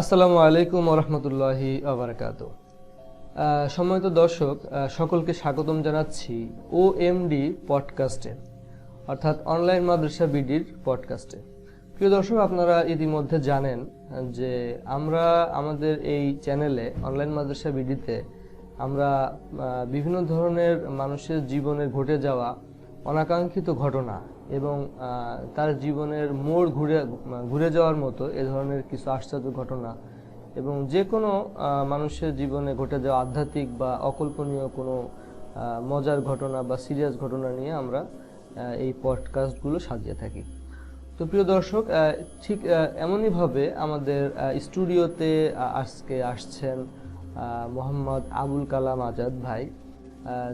আসসালামু আলাইকুম ওরহমতুল্লাহি আবরকাত সম্মানিত দর্শক সকলকে স্বাগতম জানাচ্ছি ও এমডি পডকাস্টে, অর্থাৎ অনলাইন মাদ্রাসা বিডির পডকাস্টে। প্রিয় দর্শক, আপনারা ইতিমধ্যে জানেন যে আমরা আমাদের এই চ্যানেলে, অনলাইন মাদ্রাসা বিডিতে, আমরা বিভিন্ন ধরনের মানুষের জীবনে ঘটে যাওয়া অনাকাঙ্ক্ষিত ঘটনা এবং তার জীবনের মোড় ঘুরে ঘুরে যাওয়ার মতো এ ধরনের কিছু আশ্চর্য ঘটনা এবং যে কোনো মানুষের জীবনে ঘটে যাওয়া আধ্যাত্মিক বা অকল্পনীয় কোনো মজার ঘটনা বা সিরিয়াস ঘটনা নিয়ে আমরা এই পডকাস্টগুলো সাজিয়ে থাকি। তো প্রিয় দর্শক ঠিক এমনইভাবে আমাদের স্টুডিওতে আজকে আসছেন মোহাম্মদ আবুল কালাম আজাদ ভাই।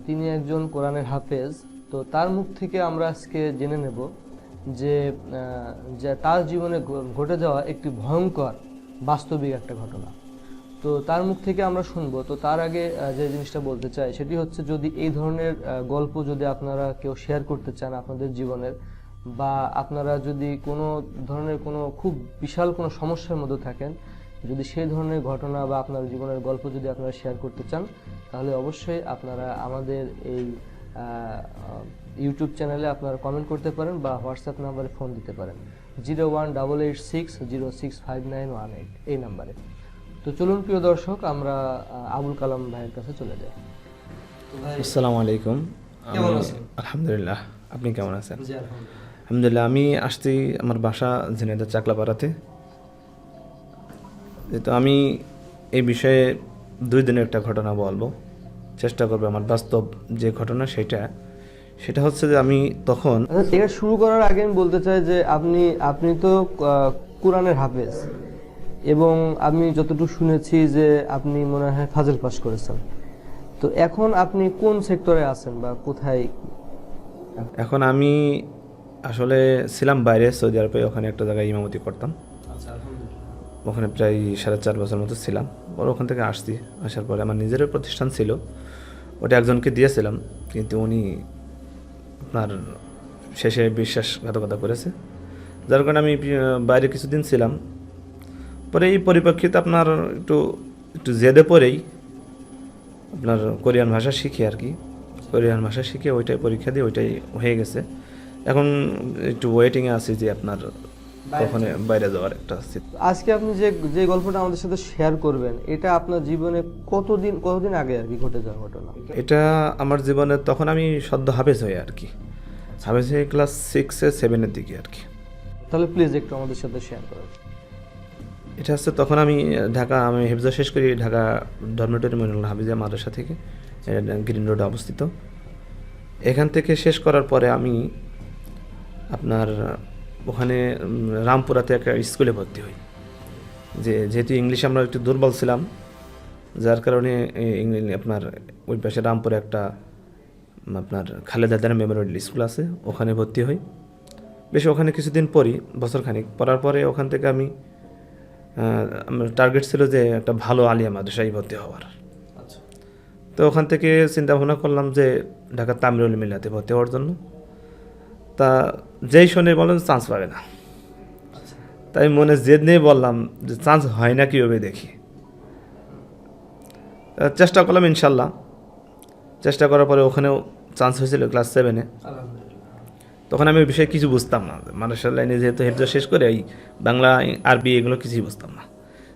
তিনি একজন কোরআনের হাফেজ। তো তার মুখ থেকে আমরা আজকে জেনে নেব যে তার জীবনে ঘটে যাওয়া একটি ভয়ঙ্কর বাস্তবিক একটা ঘটনা। তো তার মুখ থেকে আমরা শুনব। তো তার আগে যে জিনিসটা বলতে চাই সেটি হচ্ছে যদি এই ধরনের গল্প যদি আপনারা কেউ শেয়ার করতে চান আপনাদের জীবনের বা আপনারা যদি কোনো ধরনের কোনো খুব বিশাল কোনো সমস্যার মধ্যে থাকেন, যদি সেই ধরনের ঘটনা বা আপনার জীবনের গল্প যদি আপনারা শেয়ার করতে চান, তাহলে অবশ্যই আপনারা আমাদের এই ইউটিউব চ্যানেলে আপনারা কমেন্ট করতে পারেন বা হোয়াটসঅ্যাপ নাম্বারে ফোন দিতে পারেন। Zero one double eight six zero six five nine one eight এই নাম্বারে তো চলুন প্রিয় দর্শক আমরা আবুল কালাম ভাইয়ের কাছে চলে যাই। আসসালামু আলাইকুম? আলহামদুলিল্লাহ। আপনি কেমন আছেন? আলহামদুলিল্লাহ আমি আসছি আমার বাসা ঝিনাইদহ চাকলাপাড়াতে। যেহেতু আমি এই বিষয়ে দুই দিনের একটা ঘটনা বলব। চেষ্টা করব আমার বাস্তব যে ঘটনা সেটা সেটা হচ্ছে যে আমি তখন আচ্ছা এটা শুরু করার আগে আমি বলতে চাই যে আপনি আপনি তো কোরআনের হাফেজ এবং আমি যতটুকু শুনেছি যে আপনি মনে হয় ফাজল পাস করেছেন। তো এখন আপনি কোন সেক্টরে আছেন বা কোথায়? এখন আমি আসলে ছিলাম বাইরে সৌদি আরবে ওখানে একটা জায়গায় ইমামতি করতাম। আচ্ছা ওখানে প্রায় সাড়ে চার বছর মতো ছিলাম। পরে ওখান থেকে আসছি আসার পরে আমার নিজেরও প্রতিষ্ঠান ছিল। ওটা একজনকে দিয়েছিলাম, কিন্তু উনি আপনার শেষে বিশ্বাসঘাতকতা করেছে। যার কারণে আমি বাইরে কিছুদিন ছিলাম। পরে এই পরিপ্রেক্ষিতে আপনার একটু একটু জেদে পরেই আপনার কোরিয়ান ভাষা শিখি আর কি। কোরিয়ান ভাষা শিখে ওইটাই পরীক্ষা দিয়ে ওইটাই হয়ে গেছে। এখন একটু ওয়েটিংয়ে আছি যে আপনার ওখানে বাইরে যাওয়ার একটা আজকে আপনি যে যে গল্পটা আমাদের সাথে শেয়ার করবেন এটা আপনার জীবনে কতদিন কতদিন আগে আর কি ঘটে যাওয়া ঘটনা? এটা আমার জীবনে তখন আমি সদ্য হাফেজ হই আর কি। হাফেজ হয়ে ক্লাস সিক্সে সেভেনের দিকে আর কি। তাহলে প্লিজ একটু আমাদের সাথে শেয়ার করেন। এটা হচ্ছে তখন আমি ঢাকা আমি হেফজা শেষ করি ঢাকা ধর্মেটরি মইনুল হাফিজা মাদ্রাসা থেকে গ্রিন রোডে অবস্থিত। এখান থেকে শেষ করার পরে আমি আপনার ওখানে রামপুরাতে একটা স্কুলে ভর্তি হই। যে যেহেতু ইংলিশে আমরা একটু দুর্বল ছিলাম যার কারণে আপনার ওই পাশে রামপুরে একটা আপনার খালেদা দানা মেমোরিয়াল স্কুল আছে ওখানে ভর্তি হই। বেশ ওখানে কিছুদিন পড়ি বছরখানিক পড়ার পরে ওখান থেকে আমি আমার টার্গেট ছিল যে একটা ভালো আলিয়া মাদ্রাসায় ভর্তি হওয়ার। আচ্ছা। তো ওখান থেকে চিন্তা ভাবনা করলাম যে ঢাকা তামিরুল মিল্লাতে ভর্তি হওয়ার জন্য। তা যেই শোনে বলেন চান্স পাবে না। তাই মনে জেদ নিয়ে বললাম যে চান্স হয় না কীভাবে দেখি। চেষ্টা করলাম ইনশাল্লাহ। চেষ্টা করার পরে ওখানেও চান্স হয়েছিল ক্লাস সেভেনে তখন আমি ওই বিষয়ে কিছু বুঝতাম না। মানুষের লাইনে যেহেতু হেফজা শেষ করে এই বাংলা, আরবি এগুলো কিছুই বুঝতাম না।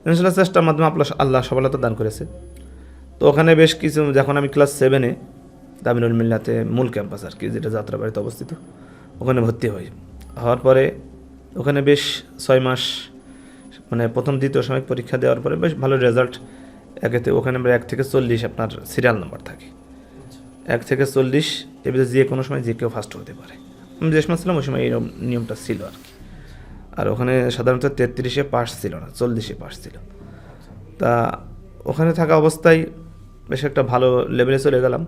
ইনশাল্লাহ চেষ্টার মাধ্যমে আপনার আল্লাহ সফলতা দান করেছে। তো ওখানে বেশ কিছু, যখন আমি ক্লাস সেভেনে দামিনুল মিল্লাতে মূল ক্যাম্পাস আর কি, যেটা যাত্রাবাড়িতে অবস্থিত ওখানে ভর্তি হই। হওয়ার পরে ওখানে বেশ ছয় মাস মানে প্রথম, দ্বিতীয় সময় পরীক্ষা দেওয়ার পরে বেশ ভালো রেজাল্ট একেতে ওখানে আমরা এক থেকে চল্লিশ আপনার সিরিয়াল নাম্বার থাকে। এক থেকে চল্লিশ ভিতরে যে কোনো সময় যে কেউ ফার্স্ট হতে পারে। আমি যে সময় ছিলাম, ওই সময় এইরকম নিয়মটা ছিল আর কি। আর ওখানে সাধারণত তেত্রিশে পাস ছিল না, চল্লিশে পাস ছিল। তা ওখানে থাকা অবস্থায় বেশ একটা ভালো লেভেলে চলে গেলাম।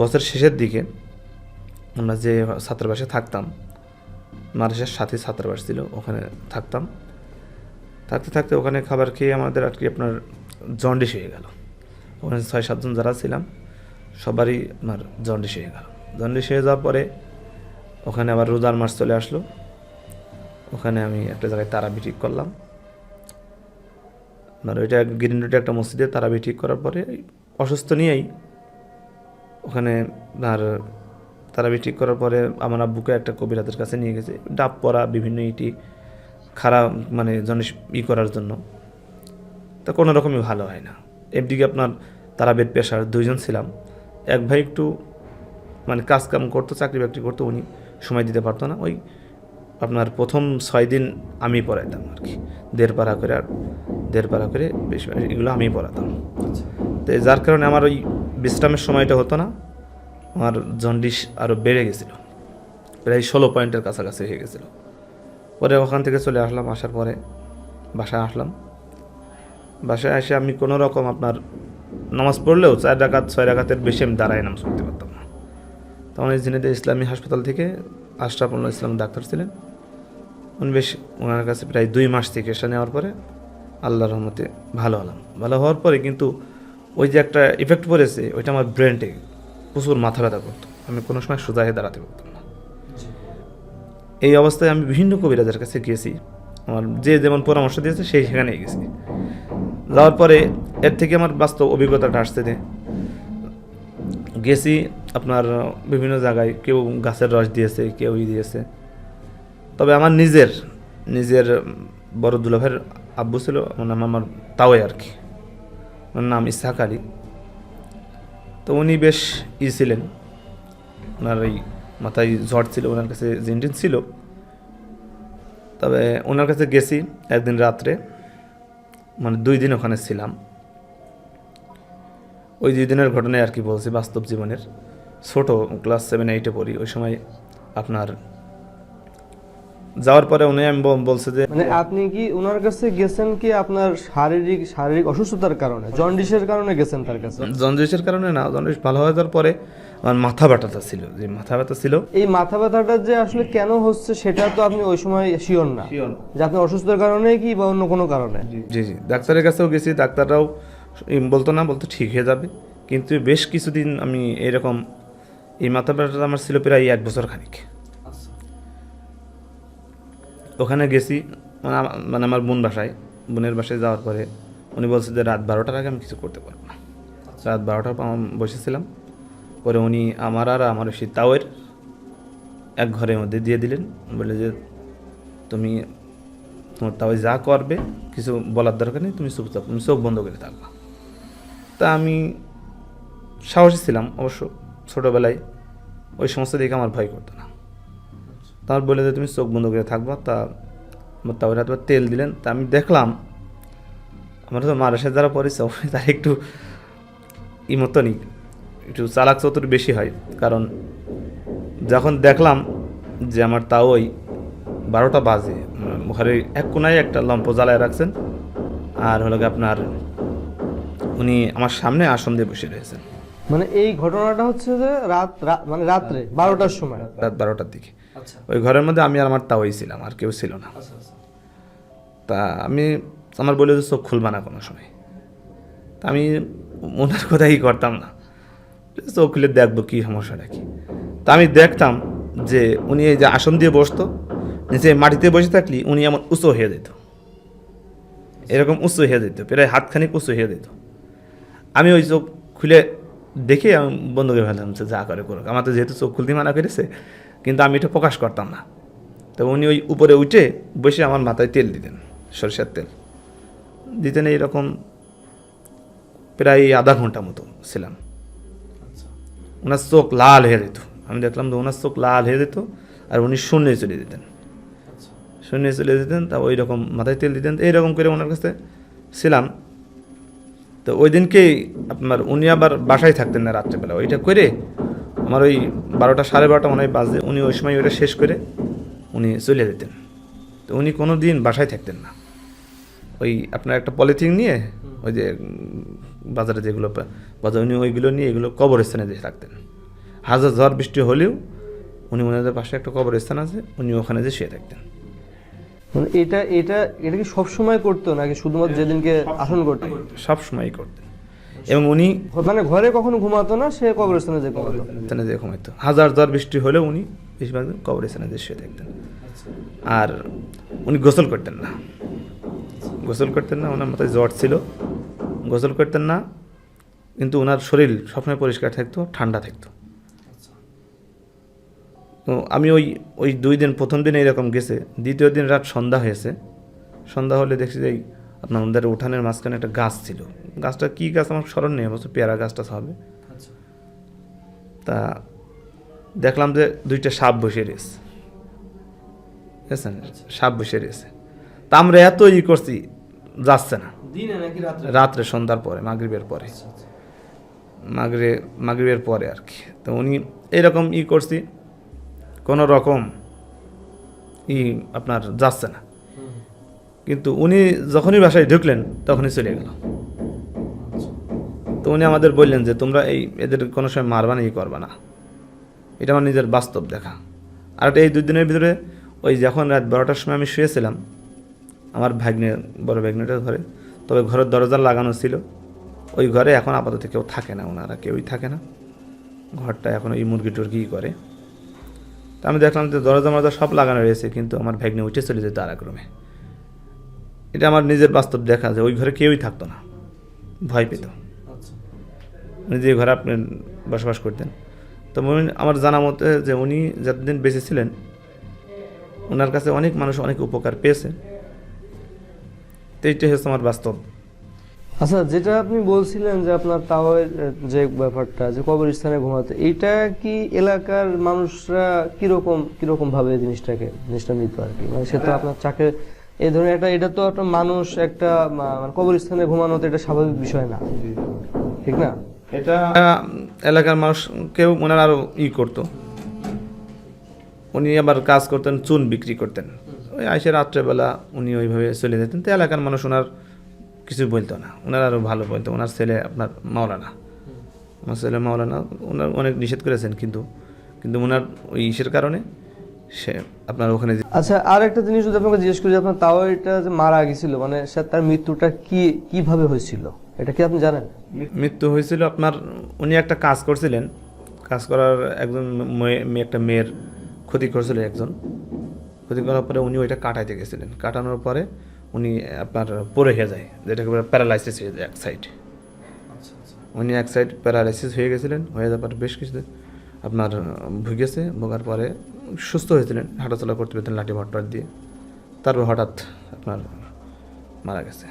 বছর শেষের দিকে আমরা যে ছাত্রাবাসে থাকতাম, মাদ্রাসার সাথে ছাত্রাবাস ছিল, ওখানে থাকতাম। থাকতে থাকতে ওখানে খাবার খেয়ে আমাদের আর কি আপনার জন্ডিস হয়ে গেল। ওখানে ছয়, সাতজন যারা ছিলাম, সবারই আমার জন্ডিস হয়ে গেল। জন্ডিস হয়ে যাওয়ার পরে ওখানে আবার রোজার মাস চলে আসলো। ওখানে আমি একটা জায়গায় তারাবি ঠিক করলাম। আপনার ওইটা গ্রিন রোডে একটা মসজিদে তারাবি ঠিক করার পরে অসুস্থ নিয়েই ওখানে আর তারাবি ঠিক করার পরে আমার আব্বুকে একটা কবিরাজের কাছে নিয়ে গেছে। ডাব পরা বিভিন্ন ইটি খারাপ মানে জনিস ই করার জন্য। তা কোনো রকমই ভালো হয় না। একদিকে আপনার তারাবের পেশার দুইজন ছিলাম। এক ভাই একটু মানে কাজ কাম করতো চাকরি বাকরি করতো উনি সময় দিতে পারতো না। ওই আপনার প্রথম ছয় দিন আমি পড়াইতাম আর কি। দেড় পাড়া করে আর দেড় পাড়া করে বেশি এগুলো আমি পড়াতাম। তো যার কারণে আমার ওই বিশ্রামের সময়টা হতো না। আমার জন্ডিস আরও বেড়ে গেছিল। প্রায় ষোলো পয়েন্টের কাছাকাছি হয়ে গেছিল। পরে ওখান থেকে চলে আসলাম, আসার পরে বাসায় আসলাম। বাসায় এসে আমি কোনো রকম আপনার নামাজ পড়লেও চার রাকাত, ছয় রাকাতের বেশি আমি দাঁড়ায় নামাজ পড়তে পারতাম না। তখন এই জিনেদের ইসলামী হাসপাতাল থেকে আশরাফুল্লাহ ইসলাম ডাক্তার ছিলেন। উনি বেশ ওনার কাছে প্রায় দুই মাস চিকিৎসা নেওয়ার পরে আল্লাহ রহমতে ভালো হলাম। ভালো হওয়ার পরে কিন্তু ওই যে একটা ইফেক্ট পড়েছে, ওইটা আমার ব্রেনটে প্রচুর মাথা ব্যথা করতো। আমি কোনো সময় সোজা হয়ে দাঁড়াতে পারতাম না। এই অবস্থায় আমি বিভিন্ন কবিরাজের কাছে গিয়েছি। আমার যে যেমন পরামর্শ দিয়েছে, সেই সেখানেই গেছি। যাওয়ার পরে এর থেকে আমার বাস্তব অভিজ্ঞতাটা আসতে দে গেছি আপনার বিভিন্ন জায়গায়, কেউ গাছের রস দিয়েছে, কেউ ই দিয়েছে। তবে আমার নিজের নিজের বড় দুলাভের আব্বু ছিল ওর নাম আমার তাওয়ে আর কি। ওর নাম ইসাহাক আলী। তো উনি বেশ ই ছিলেন। ওনার ওই মাথায় ঝড় ছিল, ওনার কাছে জিনটিন ছিল। তবে ওনার কাছে গেছি একদিন রাত্রে মানে দুই দিন ওখানে ছিলাম। ওই দুই দিনের ঘটনায় আর কি বলছি, বাস্তব জীবনের। ছোট ক্লাস সেভেন এইটে পড়ি, ওই সময় আপনার যাওয়ার পরে উনি আমি বল- বলছে যে মানে আপনি কি ওনার কাছে গেছেন কি আপনার শারীরিক শারীরিক অসুস্থতার কারণে? জন্ডিসের কারণে গেছেন তার কাছে? জন্ডিসের কারণে না জন্ডিস ভালো হয়ে যাওয়ার পরে আমার মাথা ব্যথাটা ছিল যে মাথা ব্যথা ছিল। এই মাথা ব্যথাটা যে আসলে কেন হচ্ছে সেটা তো আপনি ওই সময় শিওর না। যে আপনি অসুস্থতার কারণে কি বা অন্য কোনো কারণে? জি জি ডাক্তারের কাছেও গেছি ডাক্তাররাও বলতো না বলতো ঠিক হয়ে যাবে। কিন্তু বেশ কিছুদিন আমি এরকম এই মাথা ব্যথাটা আমার ছিল প্রায় এক বছর খানিক। ওখানে গেছি মানে মানে আমার বোন বাসায়। বোনের বাসায় যাওয়ার পরে উনি বলছে যে রাত বারোটার আগে আমি কিছু করতে পারব না। রাত বারোটার পর বসেছিলাম। পরে উনি আমার আর আমার সেই তাওয়ের এক ঘরের মধ্যে দিয়ে দিলেন। বলে যে তুমি তোমার তাও যা করবে, কিছু বলার দরকার নেই, তুমি চুপচাপ, তুমি চোখ বন্ধ করে থাকবা। তা আমি সাহসী ছিলাম অবশ্য ছোটোবেলায়। ওই সমস্ত দিকে আমার ভয় করতো না। তার বলে যে তুমি চোখ বন্ধ করে থাকবা। তা তাও রাত তেল দিলেন। তা আমি দেখলাম আমার তো মারাসে যারা পরিচয় তার একটু ই মতনই একটু চালাক চতুর বেশি হয়। কারণ যখন দেখলাম যে আমার তাও ওই বারোটা বাজে ঘরের এক কোনায় একটা লম্প জ্বালায় রাখছেন আর হলো গিয়ে আপনার উনি আমার সামনে আসন দিয়ে বসে রয়েছেন। মানে এই ঘটনাটা হচ্ছে যে রাত মানে রাত্রে বারোটার সময়। রাত বারোটার দিকে। ওই ঘরের মধ্যে আমি আর আমার তাওই ছিলাম আর কেউ ছিল না। তা আমি আমার বলে যে চোখ খুলবা না কোনো সময়। তা আমি ওনার কথাই করতাম না। চোখ খুলে দেখব কী সমস্যাটা কি। তা আমি দেখতাম যে উনি এই যে আসন দিয়ে বসতো নিচে মাটিতে বসে থাকলি উনি এমন উঁচু হয়ে যেত। এরকম উঁচু হয়ে যেত প্রায় হাতখানিক উঁচু হয়ে যেত। আমি ওই চোখ খুলে দেখে আমি বন্ধুকে যে যা করে করুক। আমার তো যেহেতু চোখ খুলতে মানা করেছে কিন্তু আমি এটা প্রকাশ করতাম না। তো উনি ওই উপরে উঠে বসে আমার মাথায় তেল দিতেন সরষের তেল। দিতেন এইরকম প্রায় আধা ঘণ্টা মতো ছিলাম। ওনার চোখ লাল হয়ে যেত। আমি দেখলাম যে ওনার চোখ লাল হয়ে যেত আর উনি শূন্যে চলে যেতেন। শূন্যে চলে যেতেন তা ওই রকম মাথায় তেল দিতেন এইরকম করে ওনার কাছে ছিলাম। তো ওই দিনকেই আপনার উনি আবার বাসায় থাকতেন না রাত্রেবেলা। ওইটা করে আমার ওই বারোটা সাড়ে বারোটা মনে হয় বাজে। উনি ওই সময় ওইটা শেষ করে উনি চলে যেতেন। তো উনি কোনো দিন বাসায় থাকতেন না। ওই আপনার একটা পলিথিন নিয়ে ওই যে বাজারে যেগুলো বাজার উনি ওইগুলো নিয়ে এগুলো কবরস্থানে দিয়ে থাকতেন। হাজার ঝড় বৃষ্টি হলেও উনি ওনাদের পাশে একটা কবরস্থান আছে উনি ওখানে যে শুয়ে থাকতেন। মানে এটা এটা এটা কি সবসময় করতো নাকি শুধুমাত্র যেদিনকে আসন করতো সব সময়ই করতেন। এবং উনি মানে ঘরে কখনো ঘুমাতো না সে কবরস্থানে যে ঘুমাতো? স্থানে যে ঘুমাইতো। হাজার ঝড় বৃষ্টি হলেও উনি বেশিরভাগ কবরস্থানে যে শুয়ে থাকতেন। আর উনি গোসল করতেন না। গোসল করতেন না ওনার মাথায় জ্বর ছিল। গোসল করতেন না কিন্তু ওনার শরীর সবসময় পরিষ্কার থাকতো ঠান্ডা থাকতো। তো আমি ওই ওই দুই দিন প্রথম দিন এইরকম গেছে দ্বিতীয় দিন রাত সন্ধ্যা হয়েছে। সন্ধ্যা হলে দেখছি যে আপনার আমাদের উঠানের মাঝখানে একটা গাছ ছিল। গাছটা কী গাছ আমার স্মরণ নেই অবশ্য পেয়ারা গাছটা হবে। আচ্ছা। তা দেখলাম যে দুইটা সাপ বসে রয়েছে। বুঝছেন? সাপ বসে রয়েছে। তা আমরা এত ই করছি যাচ্ছে না। রাত্রে সন্ধ্যার পরে মাগরিবের পরে। আচ্ছা আচ্ছা। মাগরে মাগরিবের পরে আর কি। তো উনি এরকম ই করছি কোনো রকম ই আপনার যাচ্ছে না। কিন্তু উনি যখনই বাসায় ঢুকলেন, তখনই চলে গেল। তো উনি আমাদের বললেন যে, তোমরা এই এদের কোনো সময় মারবা না, ই করবা না। এটা আমার নিজের বাস্তব দেখা। আর এই দুই দিনের ভিতরে ওই যখন রাত বারোটার সময় আমি শুয়েছিলাম, আমার ভাগ্নে, বড় ভাগ্নেটার ঘরে, তবে ঘরের দরজা লাগানো ছিল। ওই ঘরে এখন আপাতত কেউ থাকে না, ওনারা কেউই থাকে না। ঘরটা এখন ওই মুরগি টুরগি করে। তা আমি দেখলাম যে দরজা মরজা সব লাগানো রয়েছে, কিন্তু আমার ভাগ্নে উঠে চলে যেত আর এক রুমে। এটা আমার নিজের বাস্তব দেখা যে ওই ঘরে কেউই থাকতো না। ভয় পেত। আচ্ছা। উনি যে ঘরে আপনি বসবাস করতেন। তো আমার জানা মতে যে উনি যতদিন বেঁচে ছিলেন ওনার কাছে অনেক মানুষ অনেক উপকার পেয়েছে। তো এইটাই হচ্ছে আমার বাস্তব। আচ্ছা যেটা আপনি বলছিলেন যে আপনার টাওয়ার যে ব্যাপারটা যে কবরস্থানে ঘুমাতে এইটা কি এলাকার মানুষরা কীরকম কীরকম ভাবে জিনিসটাকে জিনিসটা নিত আর কি? মানে সে তো আপনার চাকে এই ধরনের একটা এটা তো একটা মানুষ একটা মানে কবরস্থানে ঘুমানো তো এটা স্বাভাবিক বিষয় না। ঠিক না? এটা এলাকার মানুষ কেউ ওনার আরও ই করতো। উনি আবার কাজ করতেন চুন বিক্রি করতেন। ওই আইসে রাত্রেবেলা উনি ওইভাবে চলে যেতেন। তো এলাকার মানুষ ওনার কিছু বলতো না। ওনার আরও ভালো বলতো। ওনার ছেলে আপনার মাওলানা। আমার ছেলে মাওলানা ওনার অনেক নিষেধ করেছেন কিন্তু কিন্তু ওনার ওই ইসের কারণে সে আপনার ওখানে আচ্ছা আর একটা জিনিস যদি আপনাকে জিজ্ঞেস করি আপনার তাও এটা যে মারা গেছিল মানে সে তার মৃত্যুটা কি কীভাবে হয়েছিল? এটা কি আপনি জানেন? মৃত্যু হয়েছিল আপনার উনি একটা কাজ করছিলেন। কাজ করার একজন মেয়ে একটা মেয়ের ক্ষতি করছিল একজন। ক্ষতি করার পরে উনি ওইটা কাটাইতে গেছিলেন। কাটানোর পরে উনি আপনার পরে হয়ে যায় যেটাকে বলে প্যারালাইসিস হয়ে যায় এক সাইড। উনি এক সাইড প্যারালাইসিস হয়ে গেছিলেন হয়ে যাওয়ার পর বেশ কিছুদিন আপনার ভুগেছে ভোগার পরে সুস্থ হয়েছিলেন হাঁটাচলা করতে পেতেন লাঠি ভট্টার দিয়ে। তারপর হঠাৎ আপনার মারা গেছে।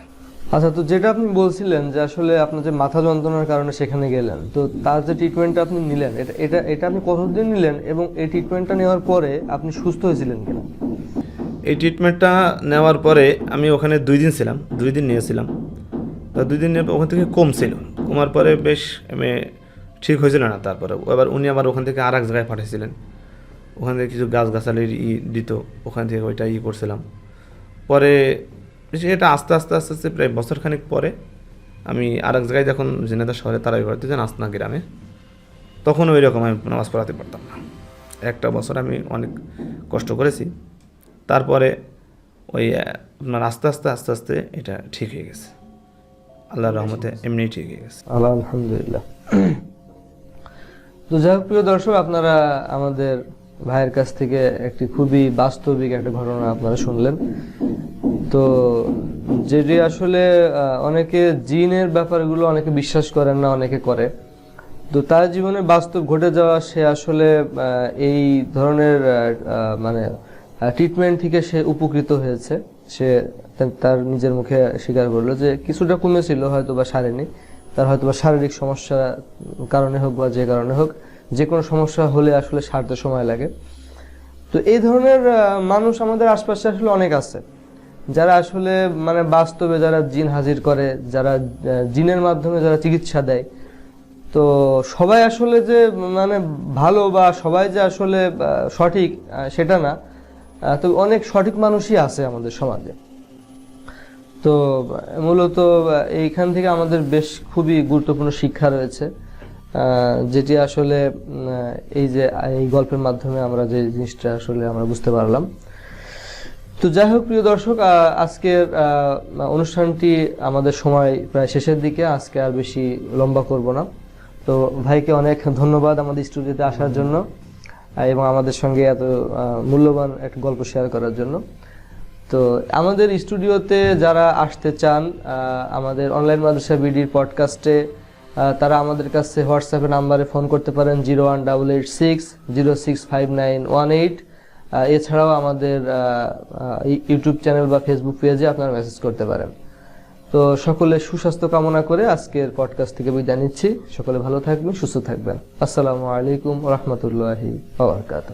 আচ্ছা তো যেটা আপনি বলছিলেন যে আসলে আপনার যে মাথা যন্ত্রণার কারণে সেখানে গেলেন তো তার যে ট্রিটমেন্টটা আপনি নিলেন এটা এটা এটা আপনি কতদিন নিলেন এবং এই ট্রিটমেন্টটা নেওয়ার পরে আপনি সুস্থ হয়েছিলেন কিনা? এই ট্রিটমেন্টটা নেওয়ার পরে আমি ওখানে দুই দিন ছিলাম দুই দিন নিয়েছিলাম। তো দুই দিন নিয়ে ওখান থেকে কমছিল কমার পরে বেশ আমি ঠিক হয়েছিল না তারপরে। এবার উনি আবার ওখান থেকে আর এক জায়গায় পাঠিয়েছিলেন। ওখান থেকে কিছু গাছ গাছালির ই দিত, ওখান থেকে ওইটা ই করছিলাম। পরে এটা আস্তে আস্তে আস্তে আস্তে প্রায় বছরখানেক পরে আমি আর এক জায়গায় যখন জেনেদা শহরে তারাই করতে যান আসনা গ্রামে, তখন ওই রকম আমি নামাজ পড়াতে পারতাম না। একটা বছর আমি অনেক কষ্ট করেছি, তারপরে ওই আপনার আস্তে আস্তে আস্তে আস্তে এটা ঠিক হয়ে গেছে। আল্লাহর রহমতে এমনি ঠিক হয়ে গেছে। আল্লাহ, আলহামদুলিল্লাহ। তো যাই প্রিয় দর্শক, আপনারা আমাদের ভাইয়ের কাছ থেকে একটি খুবই বাস্তবিক একটা ঘটনা আপনারা শুনলেন। তো যেটি আসলে অনেকে জিনের ব্যাপারগুলো অনেকে বিশ্বাস করেন না, অনেকে করে। তো তার জীবনে বাস্তব ঘটে যাওয়া, সে আসলে এই ধরনের মানে ট্রিটমেন্ট থেকে সে উপকৃত হয়েছে। সে তার নিজের মুখে স্বীকার করল যে কিছুটা কমেছিল হয়তো বা সারেনি। তার হয়তো বা শারীরিক সমস্যা কারণে হোক বা যে কারণে হোক যে কোনো সমস্যা হলে আসলে সারতে সময় লাগে। তো এই ধরনের মানুষ আমাদের আশপাশে আসলে অনেক আছে। যারা আসলে মানে বাস্তবে যারা জিন হাজির করে, যারা জিনের মাধ্যমে যারা চিকিৎসা দেয়। তো সবাই আসলে যে মানে ভালো বা সবাই যে আসলে সঠিক সেটা না। তো অনেক সঠিক মানুষই আছে আমাদের সমাজে। তো মূলত এইখান থেকে আমাদের বেশ খুবই গুরুত্বপূর্ণ শিক্ষা রয়েছে। যেটি আসলে এই যে, এই গল্পের মাধ্যমে আমরা যে জিনিসটা আসলে আমরা বুঝতে পারলাম। তো যাই হোক, প্রিয় দর্শক আজকের অনুষ্ঠানটি আমাদের সময় প্রায় শেষের দিকে, আজকে আর বেশি লম্বা করব না। তো ভাইকে অনেক ধন্যবাদ আমাদের স্টুডিওতে আসার জন্য এবং আমাদের সঙ্গে এত মূল্যবান একটা গল্প শেয়ার করার জন্য। তো তো আমাদের স্টুডিওতে যারা আসতে চান আমাদের অনলাইন মাদ্রাসা বিডির পডকাস্টে তারা আমাদের কাছে হোয়াটসঅ্যাপে নাম্বারে ফোন করতে পারেন zero one double eight six, zero six five nine one eight. এছাড়াও আমাদের ইউটিউব চ্যানেল বা ফেসবুক পেজে আপনারা মেসেজ করতে পারেন। তো সকলে সুস্বাস্থ্য কামনা করে আজকের পডকাস্ট থেকে বিদায় নিচ্ছি। সকলে ভালো থাকবেন, সুস্থ থাকবেন। আসসালামু আলাইকুম রহমতুল্লাহি আবরকাত